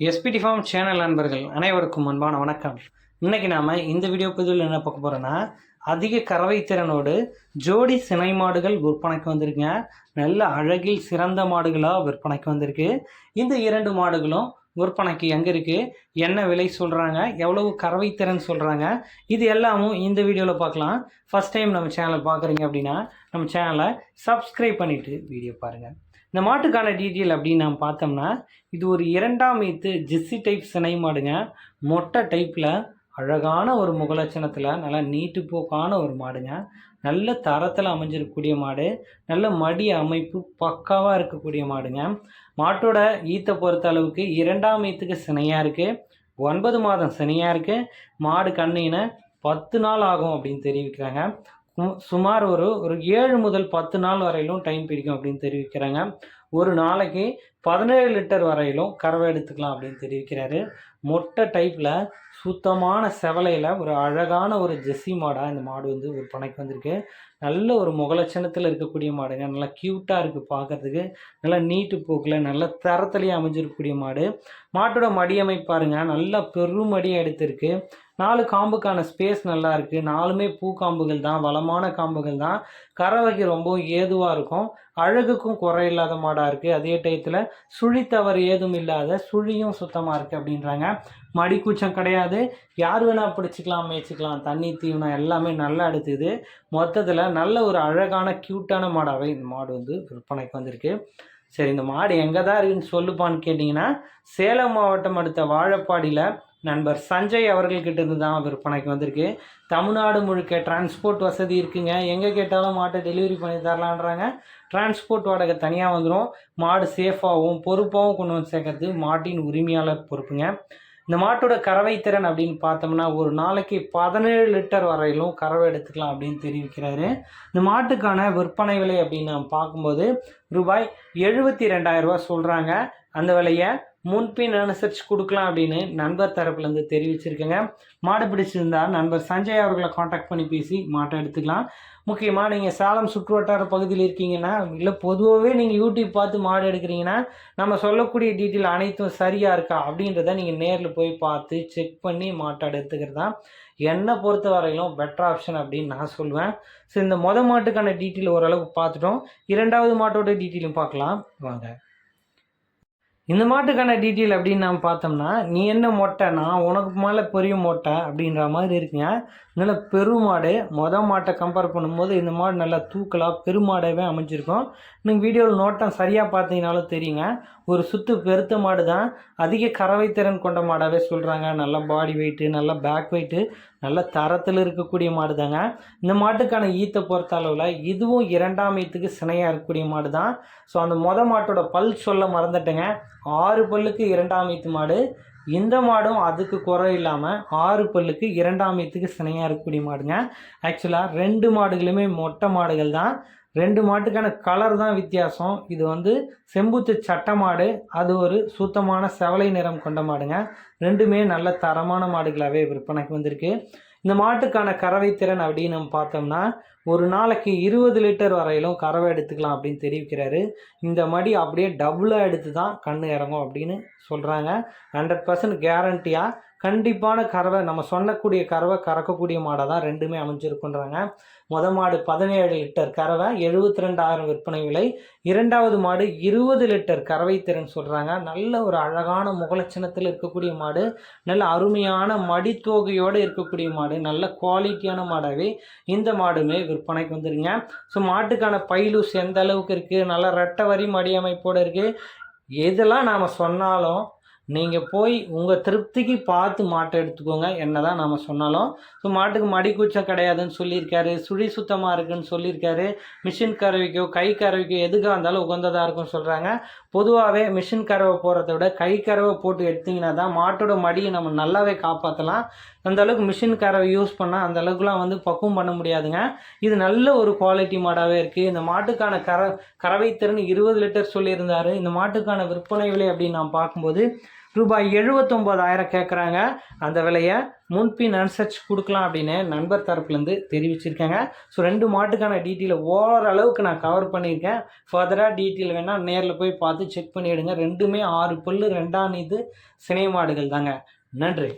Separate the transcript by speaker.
Speaker 1: SPD form channel நண்பர்கள் அனைவருக்கும் அன்பான வணக்கம். இன்னைக்கு நாம் இந்த வீடியோ பதிவில் என்ன பார்க்க போகிறோன்னா அதிக கறவை திறனோடு ஜோடி சினை மாடுகள் விற்பனைக்கு வந்திருக்குங்க. நல்ல அழகில் சிறந்த மாடுகளாக விற்பனைக்கு வந்திருக்கு. இந்த இரண்டு மாடுகளும் விற்பனைக்கு எங்கே இருக்குது என்ன விலை சொல்கிறாங்க எவ்வளவு கறவை திறன் சொல்கிறாங்க இது எல்லாமும் இந்த வீடியோவில் பார்க்கலாம். ஃபஸ்ட் டைம் நம்ம சேனல் பார்க்குறீங்க அப்படின்னா நம்ம சேனலை சப்ஸ்கிரைப் பண்ணிவிட்டு வீடியோ பாருங்கள் இந்த மாட்டுக்கான டீட்டெயில் அப்படின்னு நம்ம பார்த்தோம்னா இது ஒரு இரண்டாம் ஈத்து ஜிஸ்ஸி டைப் சினை மாடுங்க. மொட்டை டைப்பில் அழகான ஒரு முகலட்சணத்தில் நல்லா நீட்டு போக்கான ஒரு மாடுங்க. நல்ல தரத்தில் அமைஞ்சிருக்கக்கூடிய மாடு. நல்ல மடி அமைப்பு பக்காவாக இருக்கக்கூடிய மாடுங்க. மாட்டோட ஈத்தை பொறுத்த அளவுக்கு இரண்டாம் ஈத்துக்கு சினையாக இருக்குது ஒன்பது மாதம் சினையாக இருக்குது மாடு கண்ணின பத்து நாள் ஆகும் அப்படின்னு தெரிவிக்கிறாங்க. சுமார் ஒரு ஒரு ஏழு முதல் பத்து நாள் வரையிலும் டைம் பிடிக்கும் அப்படின்னு தெரிவிக்கிறாங்க. ஒரு நாளைக்கு பதினேழு லிட்டர் வரையிலும் கறவை எடுத்துக்கலாம் அப்படின்னு தெரிவிக்கிறாரு. மொட்டை டைப்பில் சுத்தமான செவலையில் ஒரு அழகான ஒரு ஜெஸ்ஸி மாடாக இந்த மாடு வந்து ஒரு விற்பனைக்கு வந்திருக்கு. நல்ல ஒரு முகலட்சணத்தில் இருக்கக்கூடிய மாடுங்க. நல்லா க்யூட்டாக இருக்குது பார்க்குறதுக்கு. நல்லா நீட்டு போக்கில் நல்ல தரத்துலேயே அமைஞ்சிருக்கக்கூடிய மாடு. மாட்டோட மடி பாருங்கள் நல்லா பெரும் எடுத்திருக்கு. நாலு காம்புக்கான ஸ்பேஸ் நல்லா இருக்குது நாலுமே பூ காம்புகள் தான் வளமான காம்புகள் தான். கறவைக்கு ரொம்பவும் ஏதுவாக இருக்கும். அழகுக்கும் குறை இல்லாத மாடாக இருக்குது அதே டயத்தில் சுழி தவறு ஏதும் இல்லாத சுழியும் சுத்தமாக இருக்குது அப்படின்றாங்க. மடிக்கூச்சம் கிடையாது. யார் வேணால் பிடிச்சிக்கலாம் மேய்ச்சிக்கலாம். தண்ணி தீவனம் எல்லாமே நல்லா எடுத்துது மொத்தத்தில் நல்ல ஒரு அழகான க்யூட்டான மாடாகவே இந்த மாடு வந்து விற்பனைக்கு வந்திருக்கு. சரி இந்த மாடு எங்கே தான் இருக்குன்னு சொல்லுப்பான்னு கேட்டிங்கன்னா சேலம் மாவட்டம் அடுத்த வாழப்பாடியில் நண்பர் சஞ்சய் அவர்கள்கிட்ட இருந்து தான் விற்பனைக்கு வந்திருக்கு. தமிழ்நாடு முழுக்க டிரான்ஸ்போர்ட் வசதி இருக்குங்க. எங்கே கேட்டாலும் மாட்டை டெலிவரி பண்ணி தரலான்றாங்க. டிரான்ஸ்போர்ட் வாடகை தனியாக வந்துடும் மாடு சேஃபாகவும் பொறுப்பாகவும் கொண்டு வந்து சேர்க்கறது மாட்டின் உரிமையாளர் பொறுப்புங்க. இந்த மாட்டோட கறவை திறன் அப்படின்னு பார்த்தோம்னா ஒரு நாளைக்கு பதினேழு லிட்டர் வரையிலும் கறவை எடுத்துக்கலாம் அப்படின்னு தெரிவிக்கிறாரு. இந்த மாட்டுக்கான விற்பனை விலை அப்படின்னு நம்ம பார்க்கும்போது ரூபாய் எழுபத்தி ரெண்டாயிரம் ரூபா சொல்கிறாங்க அந்த விலையை முன்பின் அனுசரித்து கொடுக்கலாம் அப்படின்னு நண்பர் தரப்புலேருந்து தெரிவிச்சிருக்கேங்க. மாடு பிடிச்சிருந்தா நண்பர் சஞ்சய் அவர்களை காண்டாக்ட் பண்ணி பேசி மாட்டை எடுத்துக்கலாம். முக்கியமாக நீங்கள் சேலம் சுற்றுவட்டார பகுதியில் இருக்கீங்கன்னா இல்லை பொதுவாகவே நீங்கள் யூடியூப் பார்த்து மாடு எடுக்கிறீங்கன்னா நம்ம சொல்லக்கூடிய டீட்டெயில் அனைத்தும் சரியாக இருக்கா அப்படின்றத நீங்கள் நேரில் போய் பார்த்து செக் பண்ணி மாட்டை எடுத்துக்கிறது? தான் என்னை பொறுத்த வரையிலும் பெட்டர் ஆப்ஷன் அப்படின்னு நான் சொல்லுவேன் ஸோ இந்த மொதல் மாட்டுக்கான டீட்டெயில் ஓரளவுக்கு பார்த்துட்டோம். இரண்டாவது மாட்டோட டீட்டெயிலும் பார்க்கலாம். வாங்க. இந்த மாட்டுக்கான டீட்டெயில் அப்படின்னு நம்ம பார்த்தோம்னா நீ என்ன மொட்டை நான் உனக்கு மேலே பெரிய மொட்டை அப்படின்ற மாதிரி இருக்குங்க. நல்ல பெருமாடு மொத மாட்டை கம்பேர் பண்ணும்போது இந்த மாடு நல்லா தூக்கலாக பெருமாடாகவே அமைஞ்சிருக்கும். நீங்கள் வீடியோவில் நோட்டம் சரியாக பார்த்தீங்கனாலும் தெரியுங்க. ஒரு சுத்து பெருத்த மாடு தான் அதிக கறவை திறன் கொண்ட மாடாகவே சொல்கிறாங்க நல்ல பாடி வெயிட்டு நல்ல பேக் வெயிட்டு நல்ல தரத்தில் இருக்கக்கூடிய மாடு தாங்க இந்த மாட்டுக்கான ஈத்தை பொறுத்த அளவில் இதுவும் இரண்டாம் ஈத்துக்கு சினையாக இருக்கக்கூடிய மாடு தான் ஸோ அந்த மொத மாட்டோட பல் சொல்ல மறந்துட்டேங்க. ஆறு பல்லுக்கு இரண்டாம் ஈத்து மாடு. இந்த மாடும் அதுக்கு குறை இல்லாமல் ஆறு பல்லுக்கு இரண்டாம் ஈத்துக்கு சினையாக இருக்கக்கூடிய மாடுங்க. ஆக்சுவலாக ரெண்டு மாடுகளுமே மொட்டை மாடுகள் தான். ரெண்டு மாட்டுக்கான கலர் தான் வித்தியாசம். இது வந்து செம்புத்து சட்டை மாடு. அது ஒரு சுத்தமான செவலை நிறம் கொண்ட மாடுங்க. ரெண்டுமே நல்ல தரமான மாடுகளாகவே விற்பனைக்கு வந்திருக்கு. இந்த மாட்டுக்கான கறவை திறன் அப்படின்னு நம்ம பார்த்தோம்னா ஒரு நாளைக்கு இருபது லிட்டர் வரையிலும் கறவை எடுத்துக்கலாம் அப்படின்னு தெரிவிக்கிறாரு. இந்த மடி அப்படியே டபுளாக எடுத்து தான் கண் இறங்கும் அப்படின்னு சொல்கிறாங்க ஹண்ட்ரட் பர்சன்ட் கேரண்டியாக கண்டிப்பான கறவை நம்ம சொல்லக்கூடிய கறவை கறக்கக்கூடிய மாடாக தான் ரெண்டுமே அமைஞ்சிருக்குன்றாங்க. முத மாடு பதினேழு லிட்டர் கறவை எழுபத்தி ரெண்டாயிரம் விற்பனை விலை. இரண்டாவது மாடு இருபது லிட்டர் கறவை திறன் சொல்கிறாங்க நல்ல ஒரு அழகான முகலட்சணத்தில் இருக்கக்கூடிய மாடு. நல்ல அருமையான மடித்தோகையோடு இருக்கக்கூடிய மாடு. நல்ல குவாலிட்டியான மாடாகவே இந்த மாடுமே விற்பனைக்கு வந்துருங்க. ஸோ மாட்டுக்கான பைலூஸ் எந்த அளவுக்கு இருக்குது நல்ல ரெட்டை வரி மடி அமைப்போடு இருக்குது எதெல்லாம் நாம் சொன்னாலும் நீங்கள் போய் உங்கள் திருப்திக்கு பார்த்து மாட்டை எடுத்துக்கோங்க. என்ன தான் நம்ம சொன்னாலும் ஸோ மாட்டுக்கு மடிக்குச்சம் கிடையாதுன்னு சொல்லியிருக்காரு. சுழி சுத்தமாக இருக்குன்னு சொல்லியிருக்காரு. மிஷின் கறவைக்கோ கை கறவைக்கோ எதுக்காக இருந்தாலும் உகந்ததாக இருக்கும்னு சொல்கிறாங்க பொதுவாகவே மிஷின் கறவை போகிறத விட கை கறவை போட்டு எடுத்திங்கன்னா தான் மாட்டோட மடியை நம்ம நல்லாவே காப்பாற்றலாம் அந்த அளவுக்கு மிஷின் கறவை யூஸ் பண்ணால் அந்த அளவுக்குலாம் வந்து பக்குவம் பண்ண முடியாதுங்க. இது நல்ல ஒரு குவாலிட்டி மாடாகவே இருக்குது இந்த மாட்டுக்கான கற கறவை திறன் இருபது லிட்டர் சொல்லியிருந்தாரு. இந்த மாட்டுக்கான விற்பனை விலை அப்படின்னு நான் பார்க்கும்போது ரூபாய் எழுபத்தொம்போதாயிரம் கேட்குறாங்க அந்த விலையை முன்பின் அனுசரித்து கொடுக்கலாம் அப்படின்னு நண்பர் தரப்புலேருந்து தெரிவிச்சிருக்காங்க. ஸோ ரெண்டு மாட்டுக்கான டீட்டெயிலை ஓரளவுக்கு நான் கவர் பண்ணியிருக்கேன். ஃபர்தராக டீட்டெயில் வேணால் நேரில் போய் பார்த்து செக் பண்ணிவிடுங்க ரெண்டுமே ஆறு பல்லு ரெண்டாம் இது சினை மாடுகள் தாங்க நன்றி.